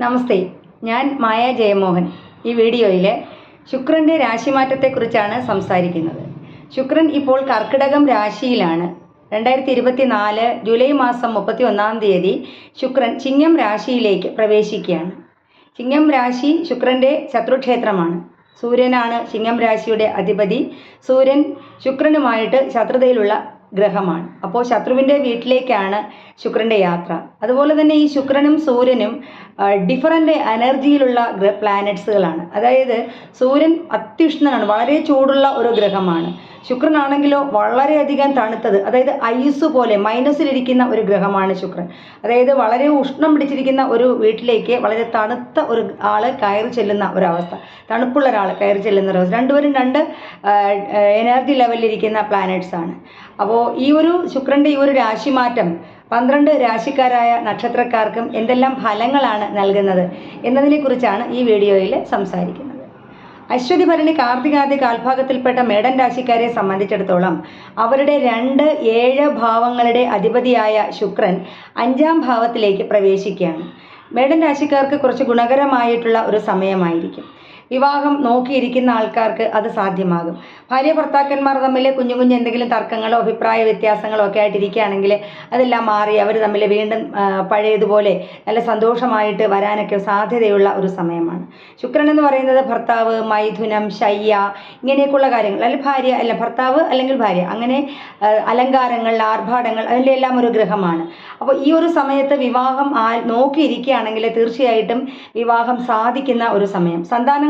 നമസ്തേ ഞാൻ മായ ജയമോഹൻ. ഈ വീഡിയോയിൽ ശുക്രന്റെ രാശിമാറ്റത്തെക്കുറിച്ചാണ് സംസാരിക്കുന്നത്. ശുക്രൻ ഇപ്പോൾ കർക്കിടകം രാശിയിലാണ്. രണ്ടായിരത്തി ഇരുപത്തി നാല് ജൂലൈ മാസം മുപ്പത്തി ഒന്നാം തീയതി ശുക്രൻ ചിങ്ങം രാശിയിലേക്ക് പ്രവേശിക്കുകയാണ്. ചിങ്ങം രാശി ശുക്രന്റെ ശത്രുക്ഷേത്രമാണ്. സൂര്യനാണ് ചിങ്ങം രാശിയുടെ അധിപതി. സൂര്യൻ ശുക്രനുമായിട്ട് ശത്രുതയിലുള്ള ഗ്രഹമാണ്. അപ്പോൾ ശത്രുവിന്റെ വീട്ടിലേക്കാണ് ശുക്രന്റെ യാത്ര. അതുപോലെ തന്നെ ഈ ശുക്രനും സൂര്യനും ഡിഫറന്റ് എനർജിയിലുള്ള പ്ലാനറ്റ്സുകളാണ് അതായത് സൂര്യൻ അത്യുഷ്ണനാണ് വളരെ ചൂടുള്ള ഒരു ഗ്രഹമാണ്. ശുക്രനാണെങ്കിലോ വളരെയധികം തണുത്തത് അതായത് ഐസ് പോലെ മൈനസിലിരിക്കുന്ന ഒരു ഗ്രഹമാണ് ശുക്രൻ. അതായത് വളരെ ഉഷ്ണം പിടിച്ചിരിക്കുന്ന ഒരു വീട്ടിലേക്ക് വളരെ തണുത്ത ഒരു ആൾ കയറി ചെല്ലുന്ന ഒരവസ്ഥ. തണുപ്പുള്ള ഒരാൾ കയറി ചെല്ലുന്ന ഒരു അവസ്ഥ രണ്ടുപേരും രണ്ട് എനർജി ലെവലിലിരിക്കുന്ന പ്ലാനറ്റ്സാണ് അപ്പോൾ ഈ ഒരു ശുക്രന്റെ ഈ ഒരു രാശി മാറ്റം പന്ത്രണ്ട് രാശിക്കാരായ നക്ഷത്രക്കാർക്കും എന്തെല്ലാം ഫലങ്ങളാണ് നൽകുന്നത് എന്നതിനെക്കുറിച്ചാണ് ഈ വീഡിയോയിൽ സംസാരിക്കുന്നത്. അശ്വതി ഭരണി കാർത്തികാദി കാൽഭാഗത്തിൽപ്പെട്ട മേടൻ രാശിക്കാരെ സംബന്ധിച്ചിടത്തോളം അവരുടെ രണ്ട് ഏഴ് ഭാവങ്ങളുടെ അധിപതിയായ ശുക്രൻ അഞ്ചാം ഭാവത്തിലേക്ക് പ്രവേശിക്കുകയാണ്. മേടൻ രാശിക്കാർക്ക് കുറച്ച് ഗുണകരമായിട്ടുള്ള ഒരു സമയമായിരിക്കും. വിവാഹം നോക്കിയിരിക്കുന്ന ആൾക്കാർക്ക് അത് സാധ്യമാകും. ഭാര്യ ഭർത്താക്കന്മാർ തമ്മിൽ കുഞ്ഞു കുഞ്ഞു എന്തെങ്കിലും തർക്കങ്ങളോ അഭിപ്രായ വ്യത്യാസങ്ങളോ ഒക്കെ ആയിട്ടിരിക്കുകയാണെങ്കിൽ അതെല്ലാം മാറി അവർ തമ്മിൽ വീണ്ടും പഴയതുപോലെ നല്ല സന്തോഷമായിട്ട് വരാനൊക്കെ സാധ്യതയുള്ള ഒരു സമയമാണ്. ശുക്രൻ എന്ന് പറയുന്നത് ഭർത്താവ് മൈഥുനം ശയ്യ ഇങ്ങനെയൊക്കെയുള്ള കാര്യങ്ങൾ. അല്ലെങ്കിൽ ഭാര്യ അല്ല ഭർത്താവ് അല്ലെങ്കിൽ ഭാര്യ. അങ്ങനെ അലങ്കാരങ്ങൾ ആർഭാടങ്ങൾ അതിന്റെ എല്ലാം ഒരു ഗ്രഹമാണ്. അപ്പോൾ ഈ ഒരു സമയത്ത് വിവാഹം നോക്കിയിരിക്കുകയാണെങ്കിൽ തീർച്ചയായിട്ടും വിവാഹം സാധിക്കുന്ന ഒരു സമയം.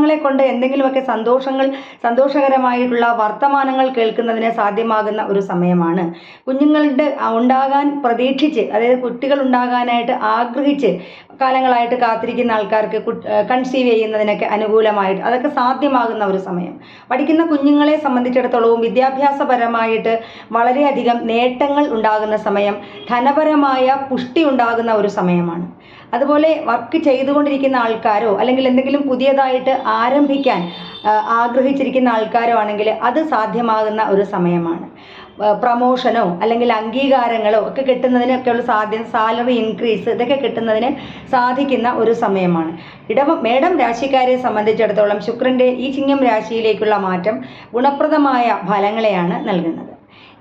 സന്താനങ്ങളെ കൊണ്ട് എന്തെങ്കിലുമൊക്കെ സന്തോഷങ്ങൾ സന്തോഷകരമായിട്ടുള്ള വർത്തമാനങ്ങൾ കേൾക്കുന്നതിന് സാധ്യമാകുന്ന ഒരു സമയമാണ്. കുഞ്ഞുങ്ങളുടെ ഉണ്ടാകാൻ പ്രതീക്ഷിച്ച് അതായത് കുട്ടികൾ ഉണ്ടാകാനായിട്ട് ആഗ്രഹിച്ച് കാലങ്ങളായിട്ട് കാത്തിരിക്കുന്ന ആൾക്കാർക്ക് കൺസീവ് ചെയ്യുന്നതിനൊക്കെ അനുകൂലമായിട്ട് അതൊക്കെ സാധ്യമാകുന്ന ഒരു സമയം. പഠിക്കുന്ന കുഞ്ഞുങ്ങളെ സംബന്ധിച്ചിടത്തോളവും വിദ്യാഭ്യാസപരമായിട്ട് വളരെയധികം നേട്ടങ്ങൾ ഉണ്ടാകുന്ന സമയം ധനപരമായ പുഷ്ടി ഉണ്ടാകുന്ന ഒരു സമയമാണ്. അതുപോലെ വർക്ക് ചെയ്തുകൊണ്ടിരിക്കുന്ന ആൾക്കാരോ അല്ലെങ്കിൽ എന്തെങ്കിലും പുതിയതായിട്ട് ആരംഭിക്കാൻ ആഗ്രഹിച്ചിരിക്കുന്ന ആൾക്കാരോ ആണെങ്കിൽ അത് സാധ്യമാകുന്ന ഒരു സമയമാണ്. പ്രമോഷനോ അല്ലെങ്കിൽ അംഗീകാരങ്ങളോ ഒക്കെ കിട്ടുന്നതിനൊക്കെയുള്ള സാധ്യത സാലറി ഇൻക്രീസ് ഇതൊക്കെ കിട്ടുന്നതിന് സാധിക്കുന്ന ഒരു സമയമാണ്. ഇടവ മേടം രാശിക്കാരെ സംബന്ധിച്ചിടത്തോളം ശുക്രന്റെ ഈ ചിങ്ങം രാശിയിലേക്കുള്ള മാറ്റം ഗുണപ്രദമായ ഫലങ്ങളെയാണ് നൽകുന്നത്.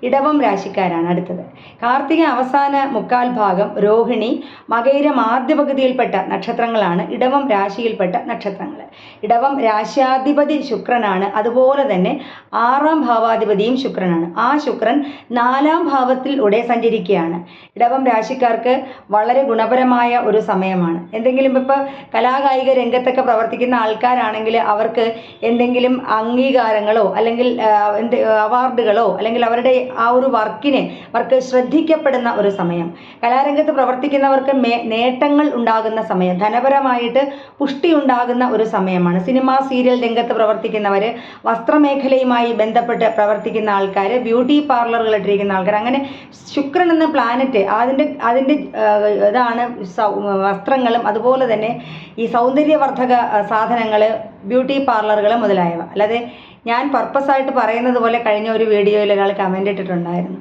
ഇടവം രാശിക്കാരാണ് അടുത്തത്. കാർത്തിക അവസാന മുക്കാൽ ഭാഗം രോഹിണി മകയിരം ആദ്യ പകുതിയിൽപ്പെട്ട നക്ഷത്രങ്ങളാണ് ഇടവം രാശിയിൽപ്പെട്ട നക്ഷത്രങ്ങൾ. ഇടവം രാശ്യാധിപതി ശുക്രനാണ്. അതുപോലെ തന്നെ ആറാം ഭാവാധിപതിയും ശുക്രനാണ്. ആ ശുക്രൻ നാലാം ഭാവത്തിൽ ഭാവത്തിലൂടെ സഞ്ചരിക്കുകയാണ്. ഇടവം രാശിക്കാർക്ക് വളരെ ഗുണപരമായ ഒരു സമയമാണ്. എന്തെങ്കിലും ഇപ്പോൾ കലാകായിക രംഗത്തൊക്കെ പ്രവർത്തിക്കുന്ന ആൾക്കാരാണെങ്കിൽ അവർക്ക് എന്തെങ്കിലും അംഗീകാരങ്ങളോ അല്ലെങ്കിൽ എന്ത് അവാർഡുകളോ അല്ലെങ്കിൽ അവരുടെ ആ ഒരു വർക്കിനെ അവർക്ക് ശ്രദ്ധിക്കപ്പെടുന്ന ഒരു സമയം. കലാരംഗത്ത് പ്രവർത്തിക്കുന്നവർക്ക് മേ നേട്ടങ്ങൾ ഉണ്ടാകുന്ന സമയം ധനപരമായിട്ട് പുഷ്ടി ഉണ്ടാകുന്ന ഒരു സമയമാണ്. സിനിമ സീരിയൽ രംഗത്ത് പ്രവർത്തിക്കുന്നവർ വസ്ത്രമേഖലയുമായി ബന്ധപ്പെട്ട് പ്രവർത്തിക്കുന്ന ആൾക്കാർ ബ്യൂട്ടി പാർലറുകൾ ഇട്ടിരിക്കുന്ന ആൾക്കാർ അങ്ങനെ ശുക്രൻ എന്ന പ്ലാനറ്റ് അതിന്റെ അതിന്റെ ഇതാണ് വസ്ത്രങ്ങളും അതുപോലെ തന്നെ ഈ സൗന്ദര്യവർദ്ധക സാധനങ്ങൾ ബ്യൂട്ടി പാർലറുകൾ മുതലായവ. അല്ലാതെ ഞാൻ പർപ്പസായിട്ട് പറയുന്നത് പോലെ കഴിഞ്ഞ ഒരു വീഡിയോയിൽ ഒരാൾ കമന്റ് ഇട്ടിട്ടുണ്ടായിരുന്നു.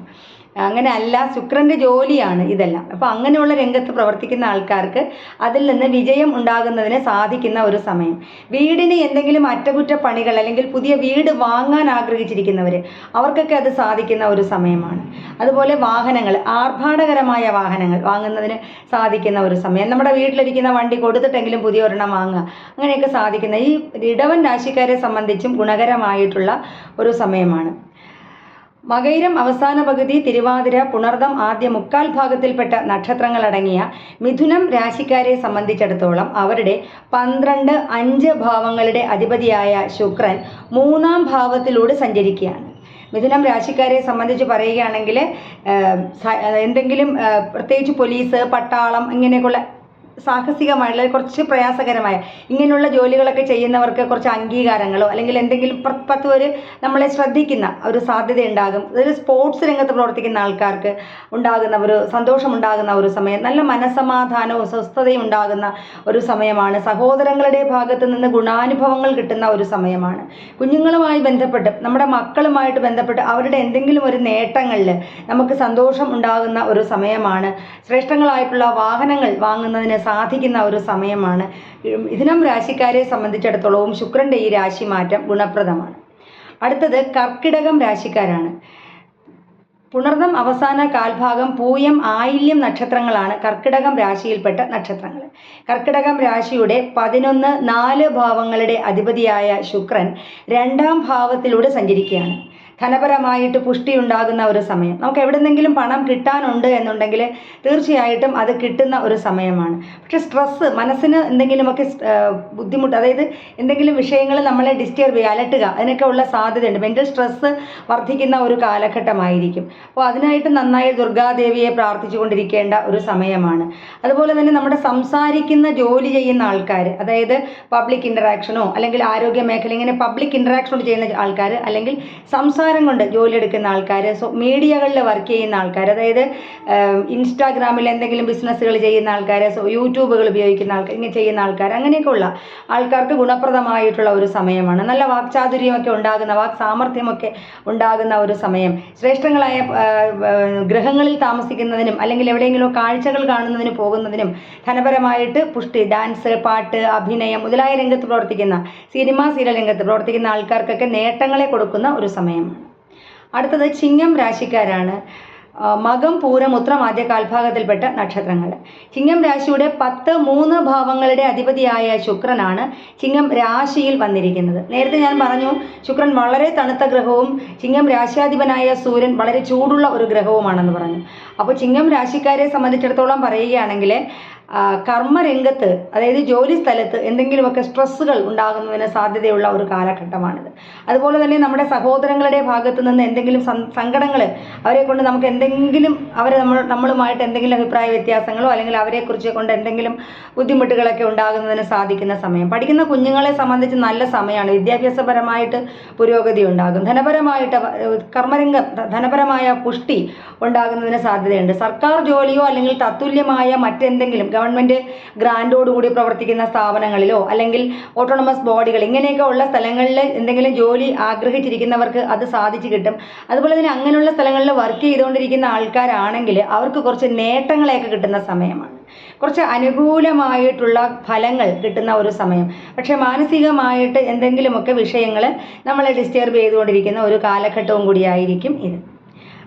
അങ്ങനെ അല്ല ശുക്രന്റെ ജോലിയാണ് ഇതെല്ലാം. അപ്പോൾ അങ്ങനെയുള്ള രംഗത്ത് പ്രവർത്തിക്കുന്ന ആൾക്കാർക്ക് അതിൽ നിന്ന് വിജയം ഉണ്ടാകുന്നതിന് സാധിക്കുന്ന ഒരു സമയം. വീടിന് എന്തെങ്കിലും അറ്റകുറ്റപ്പണികൾ അല്ലെങ്കിൽ പുതിയ വീട് വാങ്ങാൻ ആഗ്രഹിച്ചിരിക്കുന്നവർ അവർക്കൊക്കെ അത് സാധിക്കുന്ന ഒരു സമയമാണ്. അതുപോലെ വാഹനങ്ങൾ ആർഭാടകരമായ വാഹനങ്ങൾ വാങ്ങുന്നതിന് സാധിക്കുന്ന ഒരു സമയം. നമ്മുടെ വീട്ടിലിരിക്കുന്ന വണ്ടി കൊടുത്തിട്ടെങ്കിലും പുതിയ ഒരെണ്ണം വാങ്ങുക അങ്ങനെയൊക്കെ സാധിക്കുന്ന ഈ ഇടവൻ രാശിക്കാരെ സംബന്ധിച്ചും ഗുണകരമായിട്ടുള്ള ഒരു സമയമാണ്. മകയിരം അവസാന പകുതി തിരുവാതിര പുണർദം ആദ്യ മുക്കാൽ ഭാഗത്തിൽപ്പെട്ട നക്ഷത്രങ്ങളടങ്ങിയ മിഥുനം രാശിക്കാരെ സംബന്ധിച്ചിടത്തോളം അവരുടെ പന്ത്രണ്ട് അഞ്ച് ഭാവങ്ങളുടെ അധിപതിയായ ശുക്രൻ മൂന്നാം ഭാവത്തിലൂടെ സഞ്ചരിക്കുകയാണ്. മിഥുനം രാശിക്കാരെ സംബന്ധിച്ച് പറയുകയാണെങ്കിൽ എന്തെങ്കിലും പ്രത്യേകിച്ച് പോലീസ് പട്ടാളം ഇങ്ങനെയൊക്കെയുള്ള സാഹസികമായിട്ടുള്ള കുറച്ച് പ്രയാസകരമായ ഇങ്ങനെയുള്ള ജോലികളൊക്കെ ചെയ്യുന്നവർക്ക് കുറച്ച് അംഗീകാരങ്ങളോ അല്ലെങ്കിൽ എന്തെങ്കിലും പത്ത് പേര് നമ്മളെ ശ്രദ്ധിക്കുന്ന ഒരു സാധ്യത ഉണ്ടാകും അതായത് സ്പോർട്സ് രംഗത്ത് പ്രവർത്തിക്കുന്ന ആൾക്കാർക്ക് ഉണ്ടാകുന്ന ഒരു സന്തോഷം ഉണ്ടാകുന്ന ഒരു സമയം നല്ല മനസമാധാനവും സ്വസ്ഥതയും ഉണ്ടാകുന്ന ഒരു സമയമാണ്. സഹോദരങ്ങളുടെ ഭാഗത്ത് നിന്ന് ഗുണാനുഭവങ്ങൾ കിട്ടുന്ന ഒരു സമയമാണ്. കുഞ്ഞുങ്ങളുമായി ബന്ധപ്പെട്ട് നമ്മുടെ മക്കളുമായിട്ട് ബന്ധപ്പെട്ട് അവരുടെ എന്തെങ്കിലും ഒരു നേട്ടങ്ങളിൽ നമുക്ക് സന്തോഷം ഉണ്ടാകുന്ന ഒരു സമയമാണ്. ശ്രേഷ്ഠങ്ങളായിട്ടുള്ള വാഹനങ്ങൾ വാങ്ങുന്നതിന് സാധിക്കുന്ന ഒരു സമയമാണ്. മിഥുനം രാശിക്കാരെ സംബന്ധിച്ചിടത്തോളവും ശുക്രന്റെ ഈ രാശി മാറ്റം ഗുണപ്രദമാണ്. അടുത്തത് കർക്കിടകം രാശിക്കാരാണ്. പുണർദം അവസാന കാൽഭാഗം പൂയം ആയില്യം നക്ഷത്രങ്ങളാണ് കർക്കിടകം രാശിയിൽപ്പെട്ട നക്ഷത്രങ്ങൾ. കർക്കിടകം രാശിയുടെ പതിനൊന്ന് നാല് ഭാവങ്ങളുടെ അധിപതിയായ ശുക്രൻ രണ്ടാം ഭാവത്തിലൂടെ സഞ്ചരിക്കുകയാണ്. ധനപരമായിട്ട് പുഷ്ടി ഉണ്ടാകുന്ന ഒരു സമയം. നമുക്ക് എവിടെന്നെങ്കിലും പണം കിട്ടാനുണ്ട് എന്നുണ്ടെങ്കിൽ തീർച്ചയായിട്ടും അത് കിട്ടുന്ന ഒരു സമയമാണ്. പക്ഷേ സ്ട്രെസ്സ് മനസ്സിന് എന്തെങ്കിലുമൊക്കെ ബുദ്ധിമുട്ട് അതായത് എന്തെങ്കിലും വിഷയങ്ങൾ നമ്മളെ ഡിസ്റ്റർബ് ചെയ്യുക അലട്ടുക അതിനൊക്കെ ഉള്ള സാധ്യതയുണ്ട്. മെന്റൽ സ്ട്രെസ്സ് വർദ്ധിക്കുന്ന ഒരു കാലഘട്ടമായിരിക്കും. അപ്പോൾ അതിനായിട്ട് നന്നായി ദുർഗാദേവിയെ പ്രാർത്ഥിച്ചുകൊണ്ടിരിക്കേണ്ട ഒരു സമയമാണ്. അതുപോലെ തന്നെ നമ്മുടെ സംസാരിക്കുന്ന ജോലി ചെയ്യുന്ന ആൾക്കാർ അതായത് പബ്ലിക് ഇന്ററാക്ഷനോ അല്ലെങ്കിൽ ആരോഗ്യ മേഖല ഇങ്ങനെ പബ്ലിക് ഇന്ററാക്ഷനോട് ചെയ്യുന്ന ആൾക്കാർ അല്ലെങ്കിൽ സംസാരം കൊണ്ട് ജോലി എടുക്കുന്ന ആൾക്കാർ സോ മീഡിയകളിൽ വർക്ക് ചെയ്യുന്ന ആൾക്കാർ അതായത് ഇൻസ്റ്റാഗ്രാമിൽ എന്തെങ്കിലും ബിസിനസ്സുകൾ ചെയ്യുന്ന ആൾക്കാർ സോ യൂട്യൂബുകൾ ഉപയോഗിക്കുന്ന ആൾക്കാർ ഇങ്ങനെ ചെയ്യുന്ന ആൾക്കാർ അങ്ങനെയൊക്കെയുള്ള ആൾക്കാർക്ക് ഗുണപ്രദമായിട്ടുള്ള ഒരു സമയമാണ്. നല്ല വാക്ചാതുര്യമൊക്കെ ഉണ്ടാകുന്ന വാക് സാമർഥ്യമൊക്കെ ഉണ്ടാകുന്ന ഒരു സമയം. ശ്രേഷ്ഠങ്ങളായ ഗ്രഹങ്ങളിൽ താമസിക്കുന്നതിനും അല്ലെങ്കിൽ എവിടെയെങ്കിലും കാഴ്ചകൾ കാണുന്നതിന് പോകുന്നതിനും ധനപരമായിട്ട് പുഷ്ടി ഡാൻസ് പാട്ട് അഭിനയം മുതലായ രംഗത്ത് പ്രവർത്തിക്കുന്ന സിനിമ സീരിയൽ രംഗത്ത് പ്രവർത്തിക്കുന്ന ആൾക്കാർക്കൊക്കെ നേട്ടങ്ങളെ കൊടുക്കുന്ന ഒരു സമയമാണ് അടുത്തത് ചിങ്ങം രാശിക്കാരാണ്. മകം പൂരം ഉത്രം ആദ്യ കാൽഭാഗത്തിൽപ്പെട്ട നക്ഷത്രങ്ങൾ. ചിങ്ങം രാശിയുടെ പത്ത് മൂന്ന് ഭാവങ്ങളുടെ അധിപതിയായ ശുക്രനാണ് ചിങ്ങം രാശിയിൽ വന്നിരിക്കുന്നത്. നേരത്തെ ഞാൻ പറഞ്ഞു ശുക്രൻ വളരെ തണുത്ത ഗ്രഹവും ചിങ്ങം രാശിയാധിപനായ സൂര്യൻ വളരെ ചൂടുള്ള ഒരു ഗ്രഹവുമാണെന്ന് പറഞ്ഞു. അപ്പോൾ ചിങ്ങം രാശിക്കാരെ സംബന്ധിച്ചിടത്തോളം പറയുകയാണെങ്കിൽ കർമ്മരംഗത്ത് അതായത് ജോലി സ്ഥലത്ത് എന്തെങ്കിലുമൊക്കെ സ്ട്രെസ്സുകൾ ഉണ്ടാകുന്നതിന് സാധ്യതയുള്ള ഒരു കാലഘട്ടമാണിത്. അതുപോലെ തന്നെ നമ്മുടെ സഹോദരങ്ങളുടെ ഭാഗത്തു നിന്ന് എന്തെങ്കിലും സങ്കടങ്ങൾ അവരെ കൊണ്ട് നമുക്ക് എന്തെങ്കിലും അവരെ നമ്മൾ നമ്മളുമായിട്ട് എന്തെങ്കിലും അഭിപ്രായ വ്യത്യാസങ്ങളോ അല്ലെങ്കിൽ അവരെക്കുറിച്ച് കൊണ്ട് എന്തെങ്കിലും ബുദ്ധിമുട്ടുകളൊക്കെ ഉണ്ടാകുന്നതിന് സാധിക്കുന്ന സമയം. പഠിക്കുന്ന കുഞ്ഞുങ്ങളെ സംബന്ധിച്ച് നല്ല സമയമാണ്. വിദ്യാഭ്യാസപരമായിട്ട് പുരോഗതി ഉണ്ടാകും. ധനപരമായിട്ട് കർമ്മരംഗ ധനപരമായ പുഷ്ടി ഉണ്ടാകുന്നതിന് സാധ്യതയുണ്ട്. സർക്കാർ ജോലിയോ അല്ലെങ്കിൽ തത്തുല്യമായ മറ്റെന്തെങ്കിലും ഗവൺമെന്റ് ഗ്രാൻഡോടുകൂടി പ്രവർത്തിക്കുന്ന സ്ഥാപനങ്ങളിലോ അല്ലെങ്കിൽ ഓട്ടോണമസ് ബോഡികൾ ഇങ്ങനെയൊക്കെ ഉള്ള സ്ഥലങ്ങളിൽ എന്തെങ്കിലും ജോലി ആഗ്രഹിച്ചിരിക്കുന്നവർക്ക് അത് സാധിച്ചു കിട്ടും. അതുപോലെ തന്നെ അങ്ങനെയുള്ള സ്ഥലങ്ങളിൽ വർക്ക് ചെയ്തുകൊണ്ടിരിക്കുന്ന ആൾക്കാരാണെങ്കിൽ അവർക്ക് കുറച്ച് നേട്ടങ്ങളെയൊക്കെ കിട്ടുന്ന സമയമാണ്. കുറച്ച് അനുകൂലമായിട്ടുള്ള ഫലങ്ങൾ കിട്ടുന്ന ഒരു സമയം. പക്ഷേ മാനസികമായിട്ട് എന്തെങ്കിലുമൊക്കെ വിഷയങ്ങൾ നമ്മളെ ഡിസ്റ്റർബ് ചെയ്തുകൊണ്ടിരിക്കുന്ന ഒരു കാലഘട്ടവും കൂടിയായിരിക്കും ഇത്.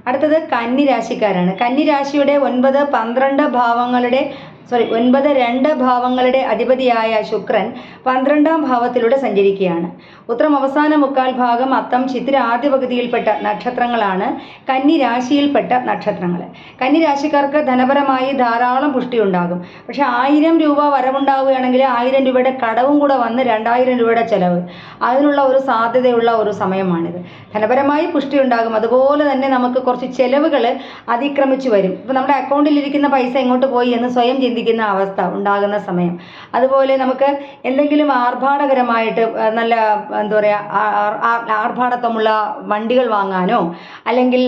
അടുത്തത് കന്നിരാശിക്കാരാണ്. കന്നിരാശിയുടെ കന്നി രാശിയുടെ ഒൻപത് പന്ത്രണ്ട് ഭാവങ്ങളുടെ സോറി ഒൻപത് രണ്ട് ഭാവങ്ങളുടെ അധിപതിയായ ശുക്രൻ പന്ത്രണ്ടാം ഭാവത്തിലൂടെ സഞ്ചരിക്കുകയാണ്. ഉത്രം അവസാന മുക്കാൽ ഭാഗം അത്തം ചിത്തിര ആദ്യ പകുതിയിൽപ്പെട്ട നക്ഷത്രങ്ങളാണ്. കന്നി രാശിയിൽപ്പെട്ട നക്ഷത്രങ്ങൾ കന്നി രാശിക്കാർക്ക് ധനപരമായി ധാരാളം പുഷ്ടി ഉണ്ടാകും പക്ഷെ ആയിരം രൂപ വരവുണ്ടാവുകയാണെങ്കിൽ ആയിരം രൂപയുടെ കടവും കൂടെ വന്ന് രണ്ടായിരം രൂപയുടെ ചെലവ്. അതിനുള്ള ഒരു സാധ്യതയുള്ള ഒരു സമയമാണിത്. ധനപരമായി പുഷ്ടി ഉണ്ടാകും അതുപോലെ തന്നെ നമുക്ക് കുറച്ച് ചെലവുകൾ അതിക്രമിച്ചു വരും. ഇപ്പോൾ നമ്മുടെ അക്കൗണ്ടിലിരിക്കുന്ന പൈസ എങ്ങോട്ട് പോയി എന്ന് സ്വയം ചിന്തിക്കുന്ന അവസ്ഥ ഉണ്ടാകുന്ന സമയം. അതുപോലെ നമുക്ക് എന്തെങ്കിലും ആർഭാടകരമായിട്ട് ആ, നല്ല എന്താ പറയുക ആർഭാടത്വമുള്ള വണ്ടികൾ വാങ്ങാനോ അല്ലെങ്കിൽ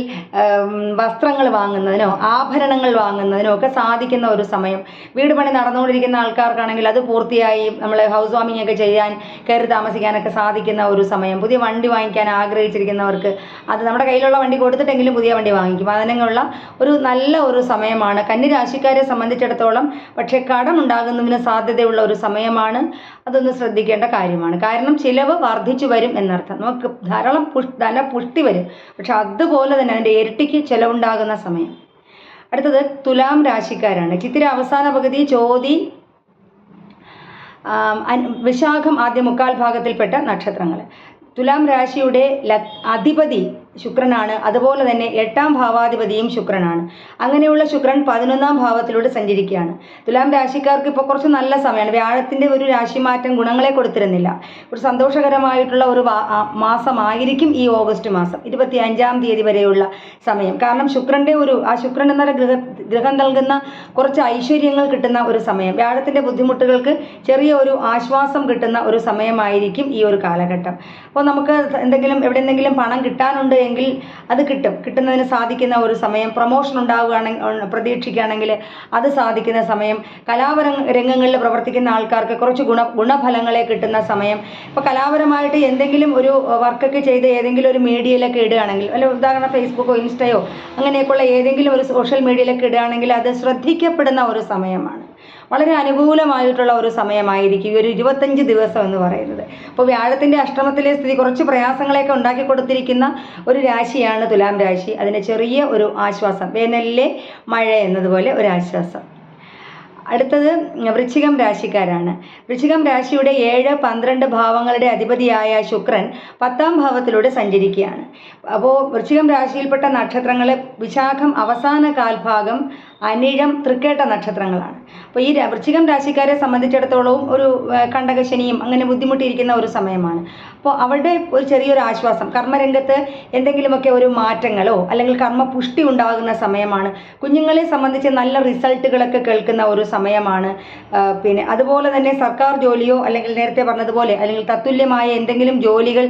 വസ്ത്രങ്ങൾ വാങ്ങുന്നതിനോ ആഭരണങ്ങൾ വാങ്ങുന്നതിനോ ഒക്കെ സാധിക്കുന്ന ഒരു സമയം. വീട് പണി നടന്നുകൊണ്ടിരിക്കുന്ന ആൾക്കാർക്കാണെങ്കിൽ അത് പൂർത്തിയായി നമ്മൾ ഹൗസ് വാമിംഗ് ഒക്കെ ചെയ്യാൻ കയറി താമസിക്കാനൊക്കെ സാധിക്കുന്ന ഒരു സമയം. പുതിയ വണ്ടി വാങ്ങിക്കാൻ ആഗ്രഹിച്ചിരിക്കുന്നവർക്ക് അത് നമ്മുടെ കയ്യിലുള്ള വണ്ടി കൊടുത്തിട്ടെങ്കിലും പുതിയ വണ്ടി വാങ്ങിക്കും. അതിനുള്ള ഒരു നല്ല ഒരു സമയമാണ്. കന്നിരാശിക്കാരെ സംബന്ധിച്ചിടത്തോളം പക്ഷേ കടം ഉണ്ടാകുന്നതിന് സാധ്യതയുള്ള ഒരു സമയമാണ്. അതൊന്ന് ശ്രദ്ധിക്കേണ്ട കാര്യമാണ്. കാരണം ചിലവ് വർദ്ധിച്ചു വരും എന്നർത്ഥം. നമുക്ക് ധാരാളം പുഷ് ധന പുഷ്ടി വരും. പക്ഷെ അതുപോലെ തന്നെ അതിന്റെ ഇരട്ടിക്ക് ചിലവുണ്ടാകുന്ന സമയം. അടുത്തത് തുലാം രാശിക്കാരാണ്. ചിത്തിര അവസാന പകുതി ചോതി വിശാഖം ആദ്യ മുക്കാൽ ഭാഗത്തിൽപ്പെട്ട നക്ഷത്രങ്ങൾ തുലാം രാശിയുടെ അധിപതി ശുക്രനാണ്. അതുപോലെ തന്നെ എട്ടാം ഭാവാധിപതിയും ശുക്രനാണ്. അങ്ങനെയുള്ള ശുക്രൻ പതിനൊന്നാം ഭാവത്തിലൂടെ സഞ്ചരിക്കുകയാണ്. തുലാം രാശിക്കാർക്ക് ഇപ്പോൾ കുറച്ച് നല്ല സമയമാണ്. വ്യാഴത്തിന്റെ ഒരു രാശിമാറ്റം ഗുണങ്ങളെ കൊടുത്തിരുന്നില്ല. ഒരു സന്തോഷകരമായിട്ടുള്ള ഒരു മാസമായിരിക്കും ഈ ഓഗസ്റ്റ് മാസം ഇരുപത്തി അഞ്ചാം തീയതി വരെയുള്ള സമയം. കാരണം ശുക്രന്റെ ഒരു ആ ശുക്രൻ എന്ന ഗ്രഹ ഗ്രഹം നൽകുന്ന കുറച്ച് ഐശ്വര്യങ്ങൾ കിട്ടുന്ന ഒരു സമയം. വ്യാഴത്തിന്റെ ബുദ്ധിമുട്ടുകൾക്ക് ചെറിയ ഒരു ആശ്വാസം കിട്ടുന്ന ഒരു സമയമായിരിക്കും ഈ ഒരു കാലഘട്ടം. അപ്പോൾ നമുക്ക് എന്തെങ്കിലും എവിടെ എന്തെങ്കിലും പണം കിട്ടാനുണ്ട് എങ്കിൽ അത് കിട്ടും. കിട്ടുന്നതിന് സാധിക്കുന്ന ഒരു സമയം പ്രൊമോഷൻ ഉണ്ടാവുകയാണെങ്കിൽ പ്രതീക്ഷിക്കുകയാണെങ്കിൽ അത് സാധിക്കുന്ന സമയം കലാപര രംഗങ്ങളിൽ പ്രവർത്തിക്കുന്ന ആൾക്കാർക്ക് കുറച്ച് ഗുണ ഗുണഫലങ്ങളെ കിട്ടുന്ന സമയം. ഇപ്പോൾ കലാപരമായിട്ട് എന്തെങ്കിലും ഒരു വർക്കൊക്കെ ചെയ്ത് ഏതെങ്കിലും ഒരു മീഡിയയിലൊക്കെ ഇടുകയാണെങ്കിൽ അല്ല ഉദാഹരണം ഫേസ്ബുക്കോ ഇൻസ്റ്റയോ അങ്ങനെയൊക്കെയുള്ള ഏതെങ്കിലും ഒരു സോഷ്യൽ മീഡിയയിലൊക്കെ ഇടുകയാണെങ്കിൽ അത് ശ്രദ്ധിക്കപ്പെടുന്ന ഒരു സമയമാണ്. വളരെ അനുകൂലമായിട്ടുള്ള ഒരു സമയമായിരിക്കും ഈ ഒരു ഇരുപത്തഞ്ച് ദിവസം എന്ന് പറയുന്നത്. അപ്പോൾ വ്യാഴത്തിന്റെ അഷ്ടമത്തിലെ സ്ഥിതി കുറച്ച് പ്രയാസങ്ങളെയൊക്കെ ഉണ്ടാക്കി കൊടുത്തിരിക്കുന്ന ഒരു രാശിയാണ് തുലാം രാശി. അതിന് ചെറിയ ഒരു ആശ്വാസം വേനലിലെ മഴ എന്നതുപോലെ ഒരു ആശ്വാസം. അടുത്തത് വൃശ്ചികം രാശിക്കാരാണ്. വൃശ്ചികം രാശിയുടെ ഏഴ് പന്ത്രണ്ട് ഭാവങ്ങളുടെ അധിപതിയായ ശുക്രൻ പത്താം ഭാവത്തിലൂടെ സഞ്ചരിക്കുകയാണ്. അപ്പോൾ വൃശ്ചികം രാശിയിൽപ്പെട്ട നക്ഷത്രങ്ങൾ വിശാഖം അവസാന കാൽഭാഗം അനിഴം തൃക്കേട്ട നക്ഷത്രങ്ങളാണ്. അപ്പോൾ ഈ വൃശ്ചികം രാശിക്കാരെ സംബന്ധിച്ചിടത്തോളവും ഒരു കണ്ടകശനിയും അങ്ങനെ ബുദ്ധിമുട്ടിയിരിക്കുന്ന ഒരു സമയമാണ്. അപ്പോൾ അവളുടെ ഒരു ചെറിയൊരു ആശ്വാസം. കർമ്മരംഗത്ത് എന്തെങ്കിലുമൊക്കെ ഒരു മാറ്റങ്ങളോ അല്ലെങ്കിൽ കർമ്മ പുഷ്ടി ഉണ്ടാകുന്ന സമയമാണ്. കുഞ്ഞുങ്ങളെ സംബന്ധിച്ച് നല്ല റിസൾട്ടുകളൊക്കെ കേൾക്കുന്ന ഒരു സമയമാണ്. പിന്നെ അതുപോലെ തന്നെ സർക്കാർ ജോലിയോ അല്ലെങ്കിൽ നേരത്തെ പറഞ്ഞതുപോലെ അല്ലെങ്കിൽ തത്തുല്യമായ എന്തെങ്കിലും ജോലികൾ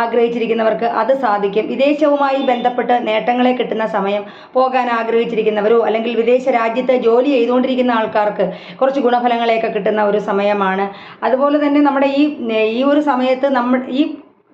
ആഗ്രഹിച്ചിരിക്കുന്നവർക്ക് അത് സാധിക്കും. വിദേശവുമായി ബന്ധപ്പെട്ട് നേട്ടങ്ങളെ കിട്ടുന്ന സമയം പോകാൻ ആഗ്രഹിച്ചിരിക്കുന്നവരോ അല്ലെങ്കിൽ വിദേശ രാജ്യത്ത് ജോലി ചെയ്തുകൊണ്ടിരിക്കുന്ന ആൾക്കാർക്ക് കുറച്ച് ഗുണഫലങ്ങളെയൊക്കെ കിട്ടുന്ന ഒരു സമയമാണ്. അതുപോലെ തന്നെ നമ്മുടെ ഈ ഈ ഒരു സമയത്ത് നമ്മൾ ഈ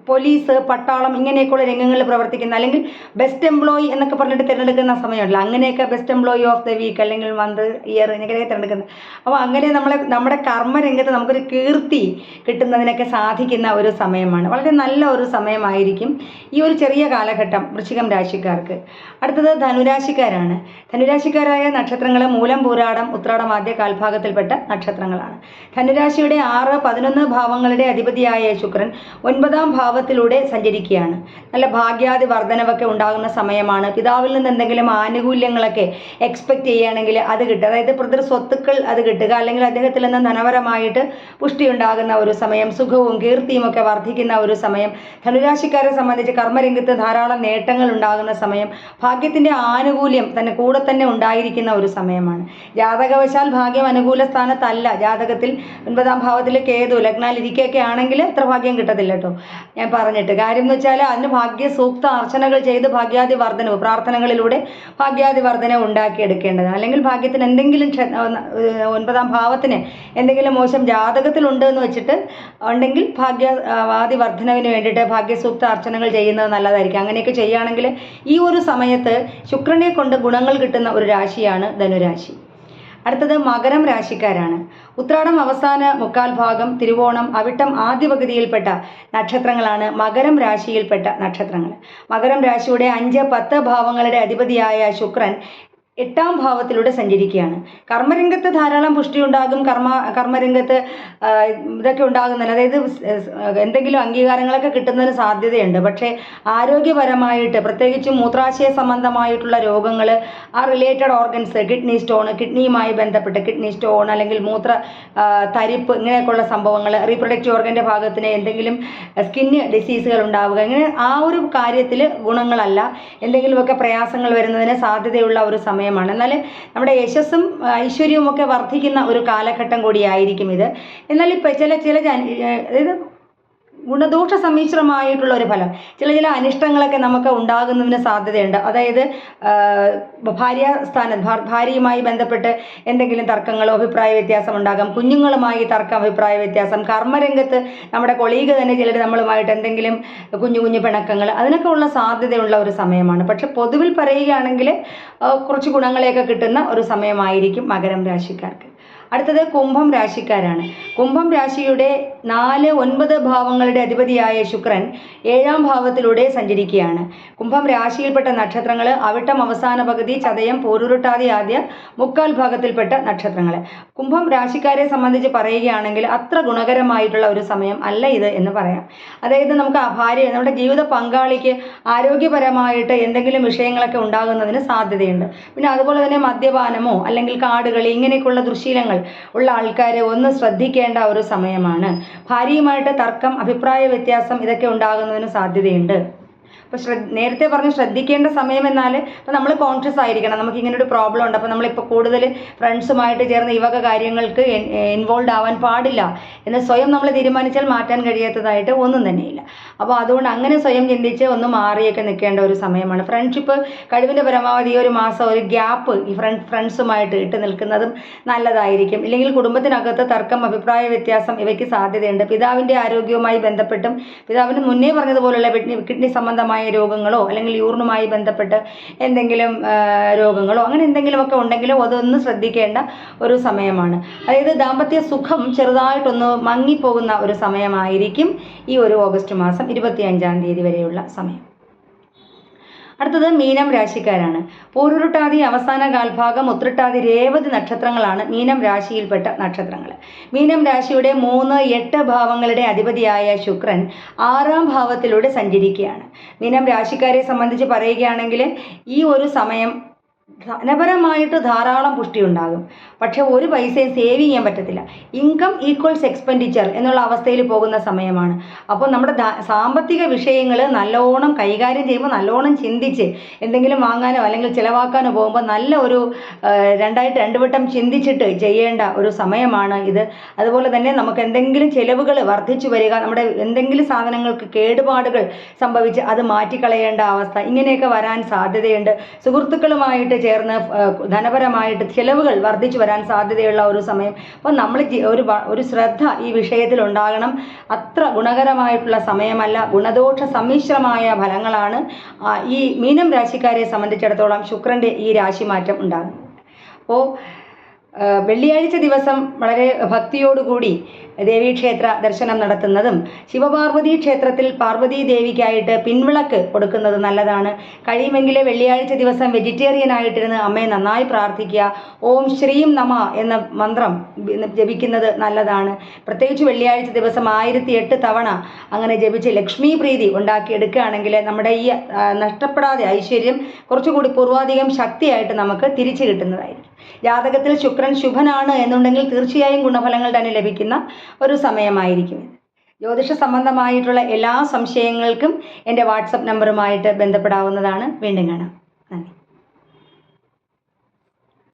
പോലീസ് പട്ടാളം ഇങ്ങനെയൊക്കെയുള്ള രംഗങ്ങളിൽ പ്രവർത്തിക്കുന്ന അല്ലെങ്കിൽ ബെസ്റ്റ് എംപ്ലോയി എന്നൊക്കെ പറഞ്ഞിട്ട് തിരഞ്ഞെടുക്കുന്ന സമയമുണ്ടല്ലോ. അങ്ങനെയൊക്കെ best employee of the week അല്ലെങ്കിൽ മന്ത് ഇയർ ഇങ്ങനെയൊക്കെ തിരഞ്ഞെടുക്കുന്നത് അപ്പോൾ അങ്ങനെ നമ്മളെ നമ്മുടെ കർമ്മരംഗത്ത് നമുക്കൊരു കീർത്തി കിട്ടുന്നതിനൊക്കെ സാധിക്കുന്ന ഒരു സമയമാണ്. വളരെ നല്ല ഒരു സമയമായിരിക്കും ഈ ഒരു ചെറിയ കാലഘട്ടം വൃശ്ചികം രാശിക്കാർക്ക്. അടുത്തത് ധനുരാശിക്കാരാണ്. ധനുരാശിക്കാരായ നക്ഷത്രങ്ങൾ മൂലം പൂരാടം ഉത്രാടം ആദ്യ കാൽഭാഗത്തിൽപ്പെട്ട നക്ഷത്രങ്ങളാണ്. ധനുരാശിയുടെ ആറ് പതിനൊന്ന് ഭാവങ്ങളുടെ അധിപതിയായ ശുക്രൻ ഒൻപതാം ഭാവത്തിലൂടെ സഞ്ചരിക്കുകയാണ്. നല്ല ഭാഗ്യാതി വർധനവൊക്കെ ഉണ്ടാകുന്ന സമയമാണ്. പിതാവിൽ നിന്ന് എന്തെങ്കിലും ആനുകൂല്യങ്ങളൊക്കെ എക്സ്പെക്റ്റ് ചെയ്യുകയാണെങ്കിൽ അത് കിട്ടുക. അതായത് പിതൃ സ്വത്തുക്കൾ അത് കിട്ടുക. അല്ലെങ്കിൽ അദ്ദേഹത്തിൽ നിന്ന് ധനപരമായിട്ട് പുഷ്ടി ഉണ്ടാകുന്ന ഒരു സമയം സുഖവും കീർത്തിയും ഒക്കെ വർദ്ധിക്കുന്ന ഒരു സമയം ധനുരാശിക്കാരെ സംബന്ധിച്ച് കർമ്മരംഗത്ത് ധാരാളം നേട്ടങ്ങൾ ഉണ്ടാകുന്ന സമയം ഭാഗ്യത്തിന്റെ ആനുകൂല്യം തന്നെ കൂടെ തന്നെ ഉണ്ടായിരിക്കുന്ന ഒരു സമയമാണ്. ജാതകവശാൽ ഭാഗ്യം അനുകൂല സ്ഥാനത്തല്ല. ജാതകത്തിൽ ഒൻപതാം ഭാവത്തിൽ കേതു ലഗ്നാലിരിക്കുകയൊക്കെ ആണെങ്കിൽ അത്ര ഭാഗ്യം കിട്ടത്തില്ല കേട്ടോ. ഞാൻ പറഞ്ഞിട്ട്. കാര്യം എന്ന് വെച്ചാൽ അതിന് ഭാഗ്യ സൂക്ത അർച്ചനകൾ ചെയ്ത് ഭാഗ്യാദി വർധനവ് പ്രാർത്ഥനകളിലൂടെ ഭാഗ്യാദി വർധന ഉണ്ടാക്കിയെടുക്കേണ്ടത്. അല്ലെങ്കിൽ ഭാഗ്യത്തിന് എന്തെങ്കിലും ഒൻപതാം ഭാവത്തിന് എന്തെങ്കിലും മോശം ജാതകത്തിലുണ്ട് എന്ന് വെച്ചിട്ട് ഉണ്ടെങ്കിൽ ഭാഗ്യ ആദി വർധനവിന് വേണ്ടിയിട്ട് ഭാഗ്യസൂക്ത അർച്ചനകൾ ചെയ്യുന്നത് നല്ലതായിരിക്കും. അങ്ങനെയൊക്കെ ചെയ്യുകയാണെങ്കിൽ ഈ ഒരു സമയത്ത് ശുക്രനെ കൊണ്ട് ഗുണങ്ങൾ കിട്ടുന്ന ഒരു രാശിയാണ് ധനുരാശി. അടുത്തത് മകരം രാശിക്കാരാണ്. ഉത്രാടം അവസാന മുക്കാൽ ഭാഗം തിരുവോണം അവിട്ടം ആദ്യ പകുതിയിൽപ്പെട്ട നക്ഷത്രങ്ങളാണ്. മകരം രാശിയിൽപ്പെട്ട നക്ഷത്രങ്ങൾ മകരം രാശിയുടെ അഞ്ച് പത്ത് ഭാവങ്ങളുടെ അധിപതിയായ ശുക്രൻ എട്ടാം ഭാവത്തിലൂടെ സഞ്ചരിക്കുകയാണ്. കർമ്മരംഗത്ത് ധാരാളം പുഷ്ടി ഉണ്ടാകും കർമ്മ കർമ്മരംഗത്ത് ഇതൊക്കെ ഉണ്ടാകുന്നില്ല അതായത് എന്തെങ്കിലും അംഗീകാരങ്ങളൊക്കെ കിട്ടുന്നതിന് സാധ്യതയുണ്ട്. പക്ഷേ ആരോഗ്യപരമായിട്ട് പ്രത്യേകിച്ച് മൂത്രാശയ സംബന്ധമായിട്ടുള്ള രോഗങ്ങൾ ആ റിലേറ്റഡ് ഓർഗൻസ് കിഡ്നി സ്റ്റോൺ കിഡ്നിയുമായി ബന്ധപ്പെട്ട് കിഡ്നി സ്റ്റോൺ അല്ലെങ്കിൽ മൂത്ര തരിപ്പ് ഇങ്ങനെയൊക്കെയുള്ള സംഭവങ്ങൾ റീപ്രൊഡക്റ്റീവ് ഓർഗന്റെ ഭാഗത്തിന് എന്തെങ്കിലും സ്കിന്ന് ഡിസീസുകൾ ഉണ്ടാവുക ഇങ്ങനെ ആ ഒരു കാര്യത്തിൽ ഗുണങ്ങളല്ല. എന്തെങ്കിലുമൊക്കെ പ്രയാസങ്ങൾ വരുന്നതിന് സാധ്യതയുള്ള ഒരു സമയമാണ്. എന്നാൽ നമ്മുടെ യശസ്സും ഐശ്വര്യവും ഒക്കെ വർദ്ധിക്കുന്ന ഒരു കാലഘട്ടം കൂടിയായിരിക്കും ഇത്. എന്നാൽ ഇപ്പോൾ ചില ചില അതായത് ഗുണദോഷ സമ്മിശ്രമായിട്ടുള്ള ഒരു ഫലം. ചില ചില അനിഷ്ടങ്ങളൊക്കെ നമുക്ക് ഉണ്ടാകുന്നതിന് സാധ്യതയുണ്ട്. അതായത് ഭാര്യ സ്ഥാനം ഭാര്യയുമായി ബന്ധപ്പെട്ട് എന്തെങ്കിലും തർക്കങ്ങളോ അഭിപ്രായ വ്യത്യാസം ഉണ്ടാകാം. കുഞ്ഞുങ്ങളുമായി തർക്ക അഭിപ്രായ വ്യത്യാസം കർമ്മരംഗത്ത് നമ്മുടെ കൊളീഗ് തന്നെ ചിലർ നമ്മളുമായിട്ട് എന്തെങ്കിലും കുഞ്ഞു കുഞ്ഞു പിണക്കങ്ങൾ അതിനൊക്കെ ഉള്ള സാധ്യതയുള്ള ഒരു സമയമാണ്. പക്ഷെ പൊതുവിൽ പറയുകയാണെങ്കിൽ കുറച്ച് ഗുണങ്ങളെയൊക്കെ കിട്ടുന്ന ഒരു സമയമായിരിക്കും മകരം രാശിക്കാർക്ക്. അടുത്തത് കുംഭം രാശിക്കാരാണ്. കുംഭം രാശിയുടെ നാല് ഒൻപത് ഭാവങ്ങളുടെ അധിപതിയായ ശുക്രൻ ഏഴാം ഭാവത്തിലൂടെ സഞ്ചരിക്കുകയാണ്. കുംഭം രാശിയിൽപ്പെട്ട നക്ഷത്രങ്ങൾ അവിട്ടം അവസാന പകുതി ചതയം പോരുരുട്ടാതി ആദ്യ മുക്കാൽ ഭാഗത്തിൽപ്പെട്ട നക്ഷത്രങ്ങൾ കുംഭം രാശിക്കാരെ സംബന്ധിച്ച് പറയുകയാണെങ്കിൽ അത്ര ഗുണകരമായിട്ടുള്ള ഒരു സമയം അല്ല ഇത് എന്ന് പറയാം. അതായത് നമുക്ക് ആ ഭാര്യ നമ്മുടെ ജീവിത പങ്കാളിക്ക് ആരോഗ്യപരമായിട്ട് എന്തെങ്കിലും വിഷയങ്ങളൊക്കെ ഉണ്ടാകുന്നതിന് സാധ്യതയുണ്ട്. പിന്നെ അതുപോലെ തന്നെ മദ്യപാനമോ അല്ലെങ്കിൽ കാടുകളി ഇങ്ങനെയൊക്കെയുള്ള ദുശീലങ്ങൾ ഉള്ള ആൾക്കാരെ ഒന്ന് ശ്രദ്ധിക്കേണ്ട ഒരു സമയമാണ്. ഭാര്യയുമായിട്ട് തർക്കം അഭിപ്രായ വ്യത്യാസം ഇതൊക്കെ ഉണ്ടാകുന്നതിന് സാധ്യതയുണ്ട്. അപ്പോൾ ശ്രദ്ധ നേരത്തെ പറഞ്ഞ് ശ്രദ്ധിക്കേണ്ട സമയം എന്നാൽ ഇപ്പോൾ നമ്മൾ കോൺഷ്യസ് ആയിരിക്കണം. നമുക്ക് ഇങ്ങനെ ഒരു പ്രോബ്ലം ഉണ്ട്. അപ്പോൾ നമ്മളിപ്പോൾ കൂടുതൽ ഫ്രണ്ട്സുമായിട്ട് ചേർന്ന് ഈ വക കാര്യങ്ങൾക്ക് ഇൻവോൾവ് ആവാൻ പാടില്ല എന്ന് സ്വയം നമ്മൾ തീരുമാനിച്ചാൽ മാറ്റാൻ കഴിയാത്തതായിട്ട് ഒന്നും തന്നെയില്ല. അപ്പോൾ അതുകൊണ്ട് അങ്ങനെ സ്വയം ചിന്തിച്ച് ഒന്ന് മാറിയൊക്കെ നിൽക്കേണ്ട ഒരു സമയമാണ്. ഫ്രണ്ട്ഷിപ്പ് കഴിവിന്റെ പരമാവധി ഒരു മാസം ഒരു ഗ്യാപ്പ് ഈ ഫ്രണ്ട് ഫ്രണ്ട്സുമായിട്ട് ഇട്ട് നിൽക്കുന്നതും നല്ലതായിരിക്കും. ഇല്ലെങ്കിൽ കുടുംബത്തിനകത്ത് തർക്കം അഭിപ്രായ വ്യത്യാസം ഇവയ്ക്ക് സാധ്യതയുണ്ട്. പിതാവിന്റെ ആരോഗ്യവുമായി ബന്ധപ്പെട്ടും പിതാവിന് മുന്നേ പറഞ്ഞതുപോലുള്ള കിഡ്നി സംബന്ധമായ രോഗങ്ങളോ അല്ലെങ്കിൽ യൂറിനുമായി ബന്ധപ്പെട്ട് എന്തെങ്കിലും രോഗങ്ങളോ അങ്ങനെ എന്തെങ്കിലുമൊക്കെ ഉണ്ടെങ്കിലോ അതൊന്ന് ശ്രദ്ധിക്കേണ്ട ഒരു സമയമാണ്. അതായത് ദാമ്പത്യ സുഖം ചെറുതായിട്ടൊന്ന് മങ്ങിപ്പോകുന്ന ഒരു സമയമായിരിക്കും ഈ ഒരു ഓഗസ്റ്റ് മാസം. ഇരുപത്തിയഞ്ചാം തീയതി വരെയുള്ള സമയം. അടുത്തത് മീനം രാശിക്കാരാണ്. പൂരുരുട്ടാതി അവസാന കാൽഭാഗം ഉത്രട്ടാതി രേവതി നക്ഷത്രങ്ങളാണ് മീനം രാശിയിൽപ്പെട്ട നക്ഷത്രങ്ങൾ മീനം രാശിയുടെ മൂന്ന് എട്ട് ഭാവങ്ങളുടെ അധിപതിയായ ശുക്രൻ ആറാം ഭാവത്തിലൂടെ സഞ്ചരിക്കുകയാണ്. മീനം രാശിക്കാരെ സംബന്ധിച്ച് പറയുകയാണെങ്കിൽ ഈ ഒരു സമയം ധനപരമായിട്ട് ധാരാളം പുഷ്ടി ഉണ്ടാകും പക്ഷെ ഒരു പൈസയും സേവ് ചെയ്യാൻ പറ്റത്തില്ല. ഇൻകം ഈക്വൽസ് എക്സ്പെൻഡിച്ചർ എന്നുള്ള അവസ്ഥയിൽ പോകുന്ന സമയമാണ്. അപ്പോൾ നമ്മുടെ സാമ്പത്തിക വിഷയങ്ങൾ നല്ലോണം കൈകാര്യം ചെയ്യുമ്പോൾ നല്ലോണം ചിന്തിച്ച് എന്തെങ്കിലും വാങ്ങാനോ അല്ലെങ്കിൽ ചിലവാക്കാനോ പോകുമ്പോൾ നല്ല ഒരു രണ്ടായിട്ട് രണ്ട് വട്ടം ചിന്തിച്ചിട്ട് ചെയ്യേണ്ട ഒരു സമയമാണ് ഇത്. അതുപോലെ തന്നെ നമുക്ക് എന്തെങ്കിലും ചിലവുകൾ വർദ്ധിച്ചു വരിക നമ്മുടെ എന്തെങ്കിലും സാധനങ്ങൾക്ക് കേടുപാടുകൾ സംഭവിച്ച് അത് മാറ്റിക്കളയേണ്ട അവസ്ഥ ഇങ്ങനെയൊക്കെ വരാൻ സാധ്യതയുണ്ട്. സുഹൃത്തുക്കളുമായിട്ട് ചേർന്ന് ധനപരമായിട്ട് ചിലവുകൾ വർദ്ധിച്ചു വരാൻ സാധ്യതയുള്ള ഒരു സമയം. അപ്പോൾ നമ്മൾ ഒരു ഒരു ശ്രദ്ധ ഈ വിഷയത്തിൽ ഉണ്ടാകണം. അത്ര ഗുണകരമായിട്ടുള്ള സമയമല്ല. ഗുണദോഷ സമ്മിശ്രമായ ഫലങ്ങളാണ് ഈ മീനം രാശിക്കാരെ സംബന്ധിച്ചിടത്തോളം ശുക്രന്റെ ഈ രാശി രാശിമാറ്റം ഉണ്ടാകുന്നത്. അപ്പോൾ വെള്ളിയാഴ്ച ദിവസം വളരെ ഭക്തിയോടുകൂടി ദേവീക്ഷേത്ര ദർശനം നടത്തുന്നതും ശിവപാർവതി ക്ഷേത്രത്തിൽ പാർവതി ദേവിക്കായിട്ട് പിൻവിളക്ക് കൊടുക്കുന്നത് നല്ലതാണ്. കഴിയുമെങ്കിൽ വെള്ളിയാഴ്ച ദിവസം വെജിറ്റേറിയൻ ആയിട്ടിരുന്ന് അമ്മയെ നന്നായി പ്രാർത്ഥിക്കുക. ഓം ശ്രീം നമ എന്ന മന്ത്രം ജപിക്കുന്നത് നല്ലതാണ്. പ്രത്യേകിച്ച് വെള്ളിയാഴ്ച ദിവസം ആയിരത്തി എട്ട് തവണ അങ്ങനെ ജപിച്ച് ലക്ഷ്മി പ്രീതി ഉണ്ടാക്കിയെടുക്കുകയാണെങ്കിൽ നമ്മുടെ ഈ നഷ്ടപ്പെടാതെ ഐശ്വര്യം കുറച്ചുകൂടി പൂർവാധികം ശക്തിയായിട്ട് നമുക്ക് തിരിച്ചു കിട്ടുന്നതായിരിക്കും. ജാതകത്തിൽ ശുക്രൻ ശുഭനാണ് എന്നുണ്ടെങ്കിൽ തീർച്ചയായും ഗുണഫലങ്ങൾ തന്നെ ലഭിക്കുന്ന ഒരു സമയമായിരിക്കും. ജ്യോതിഷ സംബന്ധമായിട്ടുള്ള എല്ലാ സംശയങ്ങൾക്കും എന്റെ വാട്സപ്പ് നമ്പറുമായിട്ട് ബന്ധപ്പെടാവുന്നതാണ്. വീണ്ടും കാണാം.